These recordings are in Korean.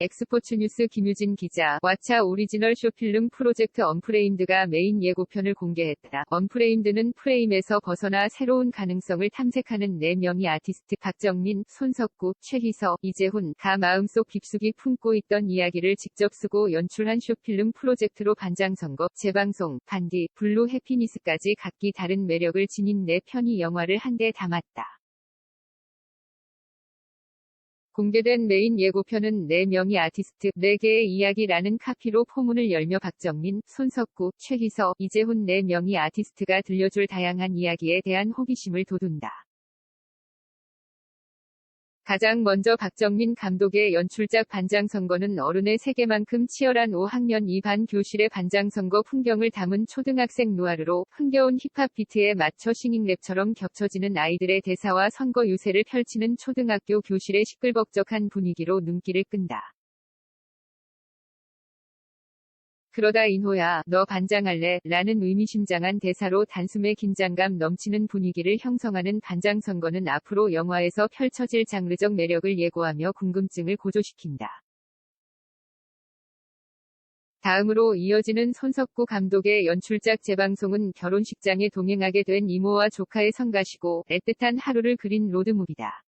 엑스포츠 뉴스 김유진 기자, 왓챠 오리지널 쇼필름 프로젝트 언프레임드가 메인 예고편을 공개했다. 언프레임드는 프레임에서 벗어나 새로운 가능성을 탐색하는 4명의 아티스트 박정민, 손석구, 최희서, 이재훈, 다 마음속 깊숙이 품고 있던 이야기를 직접 쓰고 연출한 쇼필름 프로젝트로 반장선거, 재방송, 반디, 블루 해피니스까지 각기 다른 매력을 지닌 4편이 영화를 한데 담았다. 공개된 메인 예고편은 4명의 아티스트, 4개의 이야기라는 카피로 포문을 열며 박정민, 손석구, 최희서, 이재훈 4명의 아티스트가 들려줄 다양한 이야기에 대한 호기심을 돋운다. 가장 먼저 박정민 감독의 연출작 반장 선거는 어른의 세계만큼 치열한 5학년 2반 교실의 반장 선거 풍경을 담은 초등학생 누아르로 흥겨운 힙합 비트에 맞춰 싱잉랩처럼 겹쳐지는 아이들의 대사와 선거 유세를 펼치는 초등학교 교실의 시끌벅적한 분위기로 눈길을 끈다. 그러다 인호야, 너 반장할래? 라는 의미심장한 대사로 단숨에 긴장감 넘치는 분위기를 형성하는 반장 선거는 앞으로 영화에서 펼쳐질 장르적 매력을 예고하며 궁금증을 고조시킨다. 다음으로 이어지는 손석구 감독의 연출작 재방송은 결혼식장에 동행하게 된 이모와 조카의 성가시고 애틋한 하루를 그린 로드무비다.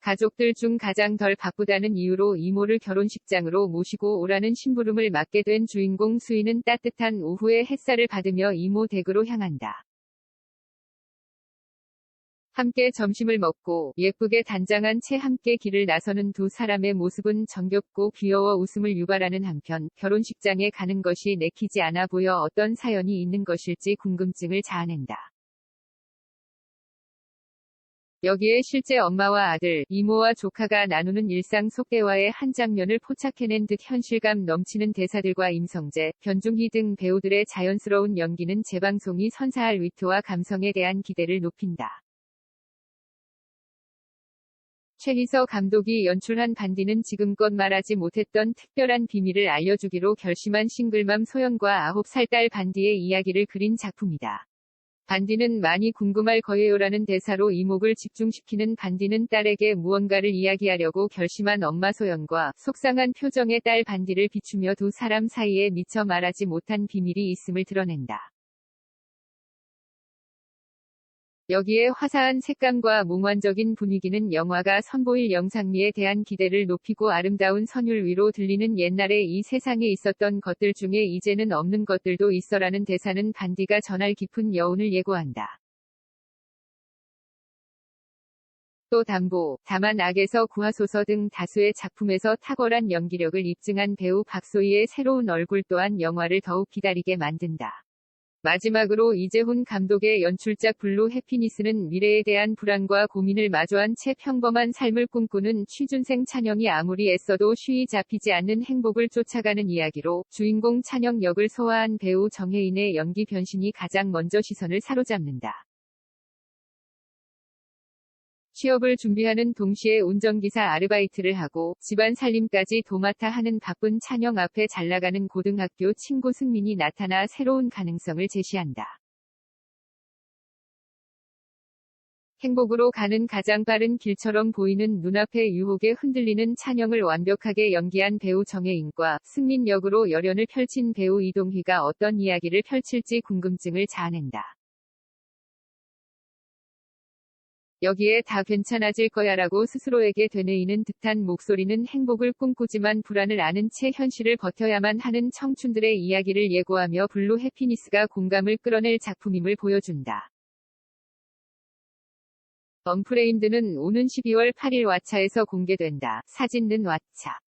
가족들 중 가장 덜 바쁘다는 이유로 이모를 결혼식장으로 모시고 오라는 심부름을 맡게 된 주인공 수인은 따뜻한 오후의 햇살을 받으며 이모 댁으로 향한다. 함께 점심을 먹고 예쁘게 단장한 채 함께 길을 나서는 두 사람의 모습은 정겹고 귀여워 웃음을 유발하는 한편 결혼식장에 가는 것이 내키지 않아 보여 어떤 사연이 있는 것일지 궁금증을 자아낸다. 여기에 실제 엄마와 아들, 이모와 조카가 나누는 일상 속 대화의 한 장면을 포착해낸 듯 현실감 넘치는 대사들과 임성재, 변중희 등 배우들의 자연스러운 연기는 재방송이 선사할 위트와 감성에 대한 기대를 높인다. 최희서 감독이 연출한 반디는 지금껏 말하지 못했던 특별한 비밀을 알려주기로 결심한 싱글맘 소연과 9살 딸 반디의 이야기를 그린 작품이다. 반디는 많이 궁금할 거예요라는 대사로 이목을 집중시키는 반디는 딸에게 무언가를 이야기하려고 결심한 엄마 소연과 속상한 표정의 딸 반디를 비추며 두 사람 사이에 미처 말하지 못한 비밀이 있음을 드러낸다. 여기에 화사한 색감과 몽환적인 분위기는 영화가 선보일 영상미에 대한 기대를 높이고 아름다운 선율 위로 들리는 옛날에 이 세상에 있었던 것들 중에 이제는 없는 것들도 있어라는 대사는 반디가 전할 깊은 여운을 예고한다. 또 담보, 다만 악에서 구하소서 등 다수의 작품에서 탁월한 연기력을 입증한 배우 박소희의 새로운 얼굴 또한 영화를 더욱 기다리게 만든다. 마지막으로 이재훈 감독의 연출작 블루 해피니스는 미래에 대한 불안과 고민을 마주한 채 평범한 삶을 꿈꾸는 취준생 찬영이 아무리 애써도 쉬이 잡히지 않는 행복을 쫓아가는 이야기로 주인공 찬영 역을 소화한 배우 정혜인의 연기 변신이 가장 먼저 시선을 사로잡는다. 취업을 준비하는 동시에 운전기사 아르바이트를 하고 집안 살림까지 도맡아 하는 바쁜 찬영 앞에 잘나가는 고등학교 친구 승민이 나타나 새로운 가능성을 제시한다. 행복으로 가는 가장 빠른 길처럼 보이는 눈앞의 유혹에 흔들리는 찬영을 완벽하게 연기한 배우 정혜인과 승민 역으로 열연을 펼친 배우 이동휘가 어떤 이야기를 펼칠지 궁금증을 자아낸다. 여기에 다 괜찮아질 거야 라고 스스로에게 되뇌이는 듯한 목소리는 행복을 꿈꾸지만 불안을 아는 채 현실을 버텨야만 하는 청춘들의 이야기를 예고하며 블루 해피니스가 공감을 끌어낼 작품임을 보여준다. 언프레임드는 오는 12월 8일 왓챠에서 공개된다. 사진는 왓챠.